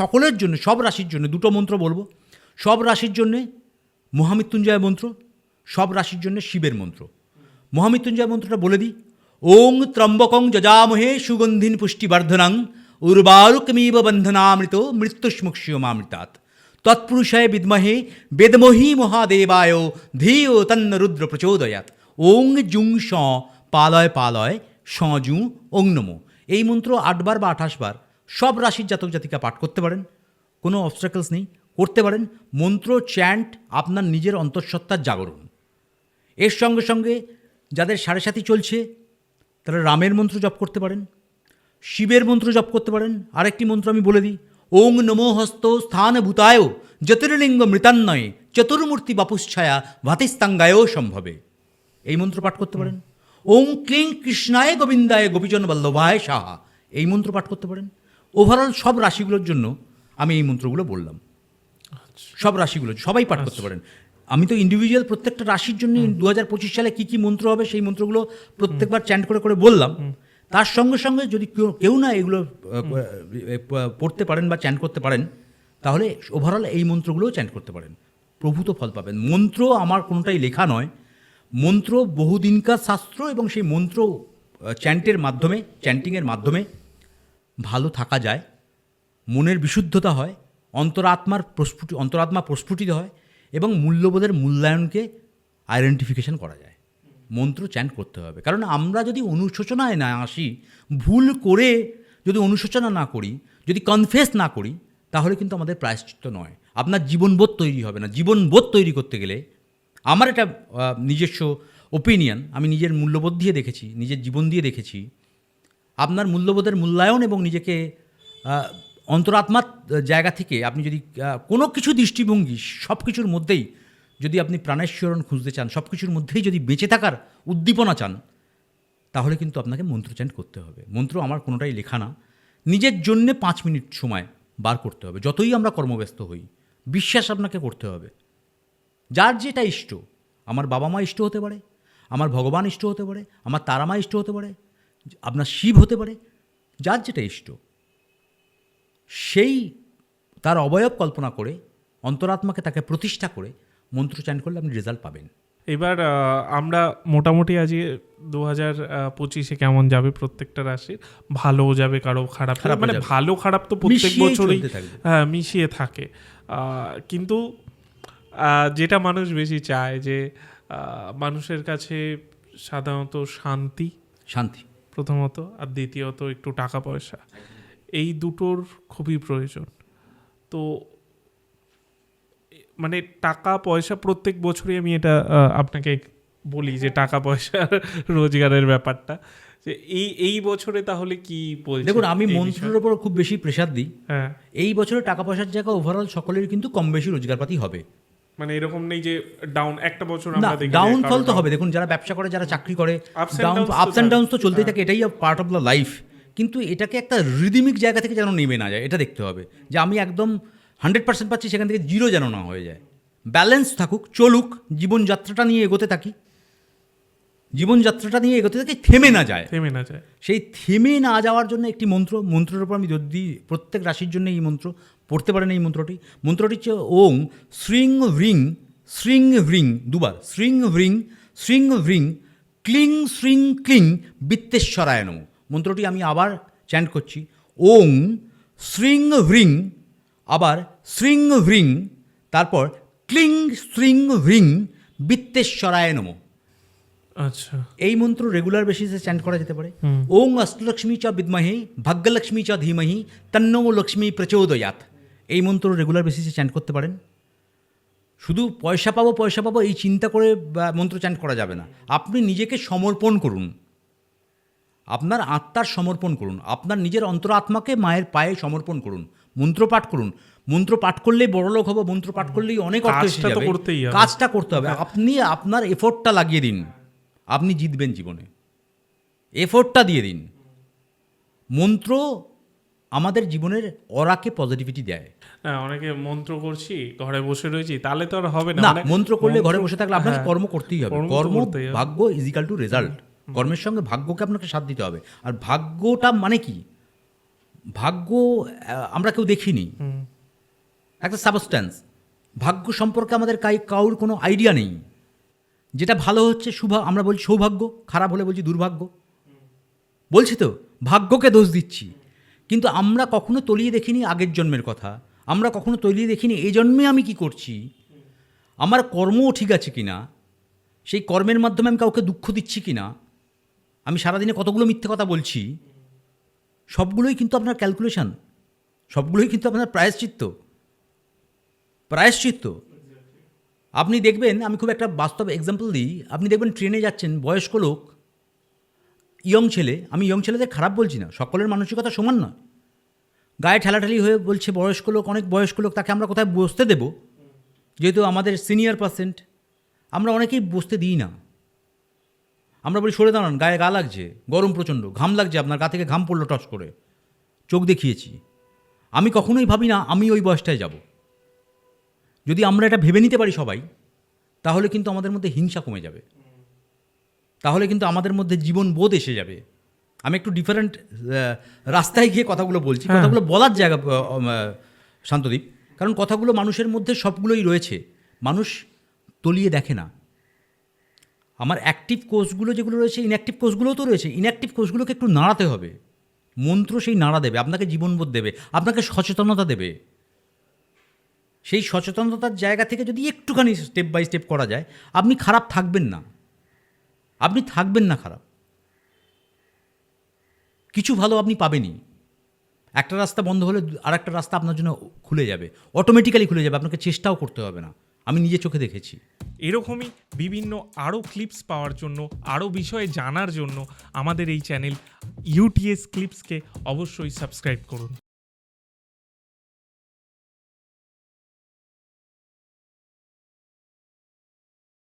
সকলের জন্য, সব রাশির জন্য, দুটো মন্ত্র বলব। সব রাশির জন্যে মহামৃত্যুঞ্জয় মন্ত্র, সব রাশির জন্য শিবের মন্ত্র। মহামৃত্যুঞ্জয় মন্ত্রটা বলে দিই। ওং ত্রম্বকং যজামহে সুগন্ধিন পুষ্টিবর্ধনং, উর্বারুকমিব বন্ধনামৃত মৃত্যুষ্মুক্ষ্যমামৃতাৎ। তৎপুরুষায় বিদ্মহে বেদমহি মহাদেবায় ধিও তন্ন রুদ্র প্রচোদয়াত ওং জুং স, পালয় পালয় সজু ওং নমো। এই মন্ত্র আটবার বা আঠাশ বার সব রাশির জাতক জাতিকা পাঠ করতে পারেন কোনো অবস্ট্রাকলস নেই করতে পারেন মন্ত্র চ্যান্ট আপনার নিজের অন্তঃসত্ত্বার জাগরণ। এর সঙ্গে সঙ্গে যাদের সাড়ে সাথী চলছে তারা রামের মন্ত্র জপ করতে পারেন শিবের মন্ত্র জপ করতে পারেন। আরেকটি মন্ত্র আমি বলে দিই ওং নমো হস্ত স্থান ভূতায় জ্যোতির্লিঙ্গ মৃতান্নয়ে চতুর্মূর্তি বাপুচ্ছায়া ভাতিস্তাঙ্গায়ও সম্ভবে। এই মন্ত্র পাঠ করতে পারেন। ওং ক্লিং কৃষ্ণায় গোবিন্দায় গোপীজন বল্লভায় সাহা। এই মন্ত্র পাঠ করতে পারেন। ওভারঅল সব রাশিগুলোর জন্য আমি এই মন্ত্রগুলো বললাম। সব রাশিগুলো সবাই পাঠ করতে পারেন। আমি তো ইন্ডিভিজুয়াল প্রত্যেকটা রাশির জন্য দু হাজার পঁচিশ সালে কী কী মন্ত্র হবে সেই মন্ত্রগুলো প্রত্যেকবার চ্যান্ট করে করে বললাম। তার সঙ্গে সঙ্গে যদি কেউ কেউ না এগুলো পড়তে পারেন বা চ্যান্ট করতে পারেন তাহলে ওভারঅল এই মন্ত্রগুলোও চ্যান্ট করতে পারেন। প্রভূত ফল পাবেন। মন্ত্র আমার কোনোটাই লেখা নয়। মন্ত্র বহুদিনকার শাস্ত্র এবং সেই মন্ত্র চ্যান্টের মাধ্যমে চ্যান্টিংয়ের মাধ্যমে ভালো থাকা যায়, মনের বিশুদ্ধতা হয়, অন্তরাত্মার প্রস্ফুটি, অন্তরাত্মা প্রস্ফুটিত হয় এবং মূল্যবোধের মূল্যায়নকে আইডেন্টিফিকেশন করা যায়। মন্ত্র চ্যান্ট করতে হবে। কারণ আমরা যদি অনুশোচনায় না আসি, ভুল করে যদি অনুশোচনা না করি, যদি কনফেস না করি, তাহলে কিন্তু আমাদের প্রায়শ্চিত্ত নয়। আপনার জীবনবোধ তৈরি হবে না। জীবনবোধ তৈরি করতে গেলে আমার এটা নিজস্ব ওপিনিয়ন আমি নিজের মূল্যবোধ দিয়ে দেখেছি, নিজের জীবন দিয়ে দেখেছি আপনার মূল্যবোধের মূল্যায়ন এবং নিজেকে অন্তরাত্মার জায়গা থেকে আপনি যদি কোনো কিছু দৃষ্টিভঙ্গি সব কিছুর মধ্যেই যদি আপনি প্রাণেশ্বরণ খুঁজতে চান সব কিছুর মধ্যেই যদি বেঁচে থাকার উদ্দীপনা চান, তাহলে কিন্তু আপনাকে মন্ত্র চ্যান্ট করতে হবে। মন্ত্র আমার কোনোটাই লেখা না। নিজের জন্যে পাঁচ মিনিট সময় বার করতে হবে। যতই আমরা কর্মব্যস্ত হই, বিশ্বাস আপনাকে করতে হবে। যার যেটা ইষ্ট, আমার বাবা মা ইষ্ট হতে পারে, আমার ভগবান ইষ্ট হতে পারে, আমার তারা মা ইষ্ট হতে পারে আপনার শিব হতে পারে যার যেটা ইষ্ট। সেই তার অবয়ব কল্পনা করে অন্তরাত্মাকে তাকে প্রতিষ্ঠা করে মন্ত্র চান করলে আপনি রেজাল্ট পাবেন। এবার আমরা মোটামুটি আজকে দু হাজার পঁচিশে কেমন যাবে প্রত্যেকটা রাশির? ভালো যাবে কারও খারাপ যাবে। খারাপও মানে ভালো খারাপ তো প্রত্যেক বছরই হ্যাঁ মিশিয়ে থাকে। কিন্তু যেটা মানুষ বেশি চায় যে মানুষের কাছে সাধারণত শান্তি। শান্তি। প্রথমত আর দ্বিতীয়ত একটু টাকা পয়সা এই দুটোর খুবই প্রয়োজন। তো মানে টাকা পয়সা প্রত্যেক বছরই আমি এটা আপনাকে বলি যে টাকা পয়সা রোজগারের ব্যাপারটা। যে এই এই বছরে তাহলে কি দেখুন আমি মন্ত্রের ওপর খুব বেশি প্রেশার দিই। হ্যাঁ। এই বছরে টাকা পয়সার জায়গা ওভারঅল সকলের কিন্তু কম বেশি রোজগারপাতি হবে। মানে এরকম নেই যে ডাউন একটা বছর আমরা দেখি ডাউনফল তো হবে। দেখুন যারা ব্যবসা করে যারা চাকরি করে ডাউন আপস অ্যান্ড থাকে। তো চলতেই থাকে। এটাই পার্ট অফ দ্য লাইফ কিন্তু এটাকে একটা রিদিমিক জায়গা থেকে যেন নেমে না যায় এটা দেখতে হবে। যে আমি একদম হান্ড্রেড পার্সেন্ট পাচ্ছি সেখান থেকে জিরো যেন না হয়ে যায়। ব্যালেন্স থাকুক চলুক জীবনযাত্রাটা নিয়ে এগোতে থাকি। জীবনযাত্রাটা নিয়ে এগোতে থাকি থেমে না যায়। থেমে না যায়। সেই থেমে না যাওয়ার জন্য একটি মন্ত্র মন্ত্রের উপর আমি যদি প্রত্যেক রাশির জন্য এই মন্ত্র পড়তে পারেন এই মন্ত্রটি। মন্ত্রটি হচ্ছে ওং শ্রিং হ্রিং শ্রিং হ্রিং দুবার শ্রিং হ্রিং শ্রিং হ্রিং ক্লিং শ্রিং ক্লিং বিত্তেশ্বরায় নম মন্ত্রটি আমি আবার চ্যান্ট করছি। ওং শ্রিং হ্রিং আবার শ্রিং হ্রিং তারপর ক্লিং শ্রিং হ্রিং বিত্তেশ্বরায় নম আচ্ছা। এই মন্ত্র রেগুলার বেসিসে চ্যান্ট করা যেতে পারে। ওং অষ্টলক্ষ্মী চ বিদ্মহে ভাগ্যলক্ষ্মী চ ধীমহি তন্নো লক্ষ্মী প্রচোদয়াত। এই মন্ত্র রেগুলার বেসিসে চ্যান্ট করতে পারেন। শুধু পয়সা পাবো পয়সা পাবো এই চিন্তা করে মন্ত্র চ্যান্ট করা যাবে না। আপনি নিজেকে সমর্পণ করুন। আপনার আত্মার সমর্পণ করুন। আপনার নিজের অন্তরাত্মাকে মায়ের পায়ে সমর্পণ করুন। মন্ত্র পাঠ করুন। মন্ত্র পাঠ করলেই বড়লোক হব মন্ত্র পাঠ করলেই অনেক। কাজটা করতে হবে। আপনি আপনার এফোর্টটা লাগিয়ে দিন। আপনি জিতবেন জীবনে। এফোর্টটা দিয়ে দিন। মন্ত্র আমাদের জীবনের অরাকে পজিটিভিটি দেয়। হ্যাঁ অনেকে মন্ত্র করছি ঘরে বসে রয়েছি তাহলে তো আর হবে না। মানে মন্ত্র করলে ঘরে বসে থাকলে আপনাকে হ্যাঁ, কর্ম করতেই হবে। কর্ম। ভাগ্য ইজিক্যাল টু রেজাল্ট কর্মের সঙ্গে ভাগ্যকে আপনাকে সাথ দিতে হবে। আর ভাগ্যটা মানে কি? ভাগ্য আমরা কেউ দেখিনি। একটা সাবস্ট্যান্স ভাগ্য সম্পর্কে আমাদের কাই কাউর কোনো আইডিয়া নেই। যেটা ভালো হচ্ছে শুভ, আমরা বলছি সৌভাগ্য, খারাপ হলে বলছি দুর্ভাগ্য। বলছি তো, ভাগ্যকে দোষ দিচ্ছি। কিন্তু আমরা কখনো তলিয়ে দেখিনি আগের জন্মের কথা। আমরা কখনো তলিয়ে দেখিনি এই জন্মে আমি কি করছি? আমার কর্মও ঠিক আছে কি না সেই কর্মের মাধ্যমে আমি কাউকে দুঃখ দিচ্ছি কি না আমি সারাদিনে কতগুলো মিথ্যে কথা বলছি? সবগুলোই কিন্তু আপনার ক্যালকুলেশান সবগুলোই কিন্তু আপনার প্রায়শ্চিত্ত। প্রায়শ্চিত্ত। আপনি দেখবেন, আমি খুব একটা বাস্তব এক্সাম্পল দিই। আপনি দেখবেন ট্রেনে যাচ্ছেন, বয়স্ক লোক ইয়ং ছেলে, আমি ইয়ং ছেলেদের খারাপ বলছি না, সকলের মানসিকতা সমান নয়। গায়ে ঠেলাঠালি হয়ে বলছে, বয়স্ক লোক, অনেক বয়স্ক লোক, তাকে আমরা কোথায় বসতে দেব? যেহেতু আমাদের সিনিয়র পার্সেন্ট আমরা অনেকেই বসতে দিই না। আমরা বলি, সরে দাঁড়ান, গায়ে গা লাগছে, গরম প্রচণ্ড, ঘাম লাগছে, আপনার গা থেকে ঘাম পড়ল টস করে, চোখ দেখিয়েছি। আমি কখনোই ভাবি না, আমি ওই বয়সটায় যাব। যদি আমরা এটা ভেবে নিতে পারি সবাই তাহলে কিন্তু আমাদের মধ্যে হিংসা কমে যাবে। তাহলে কিন্তু আমাদের মধ্যে জীবন বোধ এসে যাবে। আমি একটু ডিফারেন্ট রাস্তায় গিয়ে কথাগুলো বলছি। হ্যাঁ। কথাগুলো বলার জায়গা শান্তদীপ। কারণ কথাগুলো মানুষের মধ্যে সবগুলোই রয়েছে। মানুষ তলিয়ে দেখে না। আমার অ্যাক্টিভ কোর্সগুলো যেগুলো রয়েছে ইনঅ্যাক্টিভ কোর্সগুলোও তো রয়েছে। ইনঅ্যাক্টিভ কোর্সগুলোকে একটু নাড়াতে হবে। মন্ত্র সেই নাড়া দেবে আপনাকে জীবনবোধ দেবে আপনাকে সচেতনতা দেবে। সেই সচেতনতার জায়গা থেকে যদি একটুখানি স্টেপ বাই স্টেপ করা যায়, আপনি খারাপ থাকবেন না। আপনি থাকবেন না খারাপ। কিছু ভালো আপনি পাবেনই। একটা রাস্তা বন্ধ হলে আর একটা রাস্তা আপনার জন্য খুলে যাবে। অটোমেটিক্যালি খুলে যাবে, আপনাকে চেষ্টাও করতে হবে না। আমি নিজে চোখে দেখেছি। এরকমই বিভিন্ন আরও ক্লিপস পাওয়ার জন্য আরও বিষয়ে জানার জন্য আমাদের এই চ্যানেল ইউটিএস ক্লিপসকে অবশ্যই সাবস্ক্রাইব করুন।